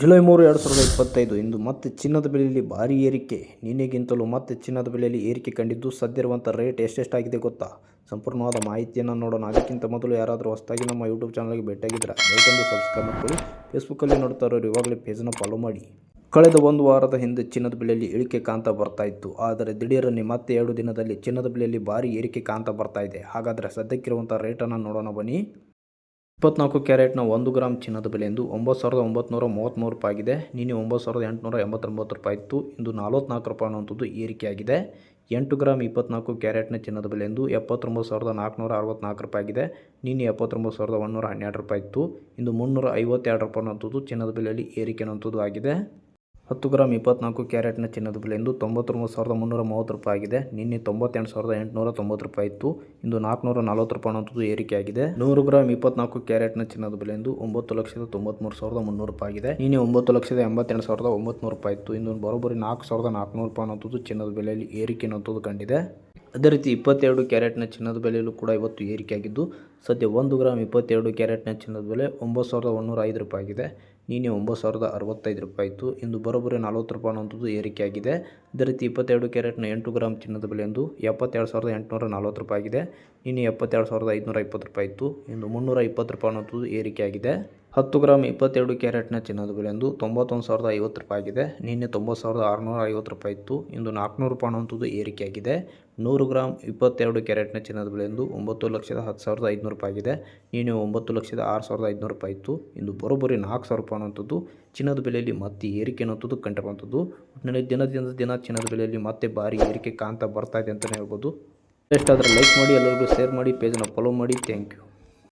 July ಮೂರು, ಎರಡು ಸಾವಿರದ ಇಪ್ಪತ್ತೈದು. ಇಂದು ಮತ್ತೆ ಚಿನ್ನದ ಬೆಲೆಯಲ್ಲಿ ಭಾರಿ ಏರಿಕೆ. ನಿನ್ನೆಗಿಂತಲೂ ಮತ್ತೆ ಚಿನ್ನದ ಬೆಲೆಯಲ್ಲಿ ಏರಿಕೆ ಕಂಡಿದ್ದು ಸದ್ಯರುವಂಥ ರೇಟ್ ಎಷ್ಟೆಷ್ಟಾಗಿದೆ ಗೊತ್ತಾ? ಸಂಪೂರ್ಣವಾದ ಮಾಹಿತಿಯನ್ನು ನೋಡೋಣ. ಅದಕ್ಕಿಂತ ಮೊದಲು ಯಾರಾದರೂ ಹೊಸದಾಗಿ ನಮ್ಮ ಯೂಟ್ಯೂಬ್ ಚಾನಲ್ಗೆ ಭೇಟಿಯಾಗಿದ್ದರೆ ದಯವಿಟ್ಟು ಸಬ್ಸ್ಕ್ರೈಬ್ ಮಾಡ್ಕೊಳ್ಳಿ. ಫೇಸ್ಬುಕ್ಕಲ್ಲಿ ನೋಡ್ತಾ ಇರೋರು ಇವಾಗಲೇ ಪೇಜನ್ನು ಫಾಲೋ ಮಾಡಿ. ಕಳೆದ ಒಂದು ವಾರದ ಹಿಂದೆ ಚಿನ್ನದ ಬೆಲೆಯಲ್ಲಿ ಇಳಿಕೆ ಕಾಣ್ತಾ ಬರ್ತಾ ಇತ್ತು. ಆದರೆ ದಿಢೀರನೆ ಮತ್ತೆ ಎರಡು ದಿನದಲ್ಲಿ ಚಿನ್ನದ ಬೆಲೆಯಲ್ಲಿ ಭಾರಿ ಏರಿಕೆ ಕಾಣ್ತಾ ಬರ್ತಾ ಇದೆ. ಹಾಗಾದರೆ ಸದ್ಯಕ್ಕಿರುವಂಥ ರೇಟನ್ನು ನೋಡೋಣ ಬನ್ನಿ. ಇಪ್ಪತ್ನಾಲ್ಕು ಕ್ಯಾರೆಟ್ನ ಒಂದು ಗ್ರಾಮ್ ಚಿನ್ನದ ಬೆಲೆ ಎಂದು ಒಂಬತ್ತು ಸಾವಿರದ ಒಂಬತ್ನೂರ ಮೂವತ್ತ್ಮೂರು ರೂಪಾಯಿ ಆಗಿದೆ ನಿನ್ನೆ ಒಂಬತ್ತು ಸಾವಿರದ ಎಂಟುನೂರ ಎಂಬತ್ತೊಂಬತ್ತು ರೂಪಾಯಿ ಇತ್ತು. ಇಂದು ನಲ್ವತ್ನಾಲ್ಕು ರೂಪಾಯಿ ಅನ್ನುವಂಥದ್ದು ಏರಿಕೆಯಾಗಿದೆ. ಎಂಟು ಗ್ರಾಮ್ ಇಪ್ಪತ್ನಾಲ್ಕು ಕ್ಯಾರೆಟ್ನ ಚಿನ್ನದ ಬೆಲೆ ಎಂದು ಎಪ್ಪತ್ತೊಂಬತ್ತು ಸಾವಿರದ ನಾಲ್ಕುನೂರ ಅರವತ್ತ್ನಾಲ್ಕು ರೂಪಾಯಿ ಆಗಿದೆ. ನಿನ್ನೆ ಎಪ್ಪತ್ತೊಂಬತ್ತು ಸಾವಿರದ ಒಂದುನೂರ ಹನ್ನೆರಡು ರೂಪಾಯಿ ಇತ್ತು. ಇಂದು ಮುನ್ನೂರ ಐವತ್ತೆರಡು ರೂಪಾಯಿ ಅನ್ನುವಂಥದ್ದು ಚಿನ್ನದ ಬೆಲೆಯಲ್ಲಿ ಏರಿಕೆ ಅನ್ನುವಂಥದ್ದು ಆಗಿದೆ. ಹತ್ತು ಗ್ರಾಮ್ ಇಪ್ಪತ್ನಾಲ್ಕು ಕ್ಯಾರೆಟ್ನ ಚಿನ್ನದ ಬೆಲೆ ಇಂದು ತೊಂಬತ್ತೊಂಬತ್ತು ಸಾವಿರದ ಮುನ್ನೂರ ಮೂವತ್ತು ರೂಪಾಯಿ ಆಗಿದೆ. ನಿನ್ನೆ ತೊಂಬತ್ತೆಂಟು ಸಾವಿರದ ಎಂಟುನೂರ ತೊಂಬತ್ತು ರೂಪಾಯಿ ಇತ್ತು. ಇಂದು ನಾಲ್ಕುನೂರ ನಲವತ್ತು ರೂಪಾಯಿ ಅನ್ನೋದು ಏರಿಕೆಯಾಗಿದೆ ನೂರು ಗ್ರಾಮ್ ಇಪ್ಪತ್ನಾಲ್ಕು ಕ್ಯಾರೆಟ್ನ ಚಿನ್ನದ ಬೆಲೆ ಇಂದು ಒಂಬತ್ತು ಲಕ್ಷದ ತೊಂಬತ್ತ್ಮೂರು ಸಾವಿರದ ಮುನ್ನೂರು ರೂಪಾಯಿ ಆಗಿದೆ. ನಿನ್ನೆ ಒಂಬತ್ತು ಲಕ್ಷದ ಎಂಬತ್ತೆಂಟು ಸಾವಿರದ ಒಂಬತ್ತು ರೂಪಾಯಿ ಇತ್ತು. ಇಂದು ಬರೋಬ್ಬರಿ ನಾಲ್ಕು ಸಾವಿರದ ನಾಲ್ಕುನೂರು ರೂಪಾಯಿ ಅನ್ನೋದು ಚಿನ್ನದ ಬೆಲೆಯಲ್ಲಿ ಏರಿಕೆ ಅನ್ನೋದು ಕಂಡಿದೆ. ಅದೇ ರೀತಿ ಇಪ್ಪತ್ತೆರಡು ಕ್ಯಾರೆಟ್ನ ಚಿನ್ನದ ಬೆಲೆಯಲ್ಲೂ ಕೂಡ ಇವತ್ತು ಏರಿಕೆಯಾಗಿದ್ದು ಸದ್ಯ ಒಂದು ಗ್ರಾಮ್ ಇಪ್ಪತ್ತೆರಡು ಕ್ಯಾರೆಟ್ನ ಚಿನ್ನದ ಬೆಲೆ ಒಂಬತ್ತು ಸಾವಿರದ ಒಂದೂರ ಐದು ರೂಪಾಯಿ ಆಗಿದೆ ನಿನ್ನೆ ಒಂಬತ್ತು ಸಾವಿರದ ಅರವತ್ತೈದು ರೂಪಾಯಿ ಇತ್ತು ಇಂದು ಬರೋಬ್ಬರಿ ನಲವತ್ತು ರೂಪಾಯಿ ಅನ್ನೋಂಥದ್ದು ಏರಿಕೆಯಾಗಿದೆ ಅದೇ ರೀತಿ ಇಪ್ಪತ್ತೆರಡು ಕ್ಯಾರೆಟ್ನ ಎಂಟು ಗ್ರಾಮ್ ಚಿನ್ನದ ಬೆಲೆ ಎಂದು ಎಪ್ಪತ್ತೆರಡು ಸಾವಿರದ ಎಂಟುನೂರ ನಲವತ್ತು ರೂಪಾಯಿ ಆಗಿದೆ ನಿನ್ನೆ ಎಪ್ಪತ್ತೆರಡು ಸಾವಿರದ ಐದುನೂರ ಇಪ್ಪತ್ತು ರೂಪಾಯಿ ಇತ್ತು ಇಂದು ಮುನ್ನೂರ ಇಪ್ಪತ್ತು ರೂಪಾಯಿ ಅನ್ನೋಂಥದ್ದು ಏರಿಕೆಯಾಗಿದೆ ಹತ್ತು ಗ್ರಾಮ್ ಇಪ್ಪತ್ತೆರಡು ಕ್ಯಾರೆಟ್ನ ಚಿನ್ನದ ಬೆಲೆ ಎಂದು ತೊಂಬತ್ತೊಂದು ಸಾವಿರದ ಐವತ್ತು ರೂಪಾಯಿ ಆಗಿದೆ ನಿನ್ನೆ ತೊಂಬತ್ತು ಸಾವಿರದ ಆರುನೂರ ಐವತ್ತು ರೂಪಾಯಿ ಇತ್ತು. ಇಂದು ನಾಲ್ಕುನೂರು ರೂಪಾಯಿ ಅನ್ನುವಂಥದ್ದು ಏರಿಕೆಯಾಗಿದೆ. ನೂರು ಗ್ರಾಮ್ ಇಪ್ಪತ್ತೆರಡು ಕ್ಯಾರೆಟ್ನ ಚಿನ್ನದ ಬೆಲೆ ಎಂದು ಒಂಬತ್ತು ಲಕ್ಷದ ಹತ್ತು ಸಾವಿರದ ಐದುನೂರು ರೂಪಾಯಿ ಆಗಿದೆ ನಿನ್ನೆ ಒಂಬತ್ತು ಲಕ್ಷದ ಆರು ಸಾವಿರದ ಐದುನೂರು ರೂಪಾಯಿ ಇತ್ತು. ಇಂದು ಬರೋಬ್ಬರಿ ನಾಲ್ಕು ಸಾವಿರ ರೂಪಾಯಿ ಅನ್ನುವಂಥದ್ದು ಚಿನ್ನದ ಬೆಲೆಯಲ್ಲಿ ಮತ್ತೆ ಏರಿಕೆ ಅನ್ನುವಂಥದ್ದು ಕಂಡುಬಂಥದ್ದು ಒಟ್ಟಿನಲ್ಲಿ ದಿನದಿಂದ ದಿನ ಚಿನ್ನದ ಬೆಲೆಯಲ್ಲಿ ಮತ್ತೆ ಭಾರಿ ಏರಿಕೆ ಕಾಣ್ತಾ ಬರ್ತಾ ಇದೆ ಅಂತಲೇ ಹೇಳ್ಬೋದು. ಎಷ್ಟಾದರೆ ಲೈಕ್ ಮಾಡಿ, ಎಲ್ಲರಿಗೂ ಶೇರ್ ಮಾಡಿ, ಪೇಜನ್ನು ಫಾಲೋ ಮಾಡಿ. Thank you.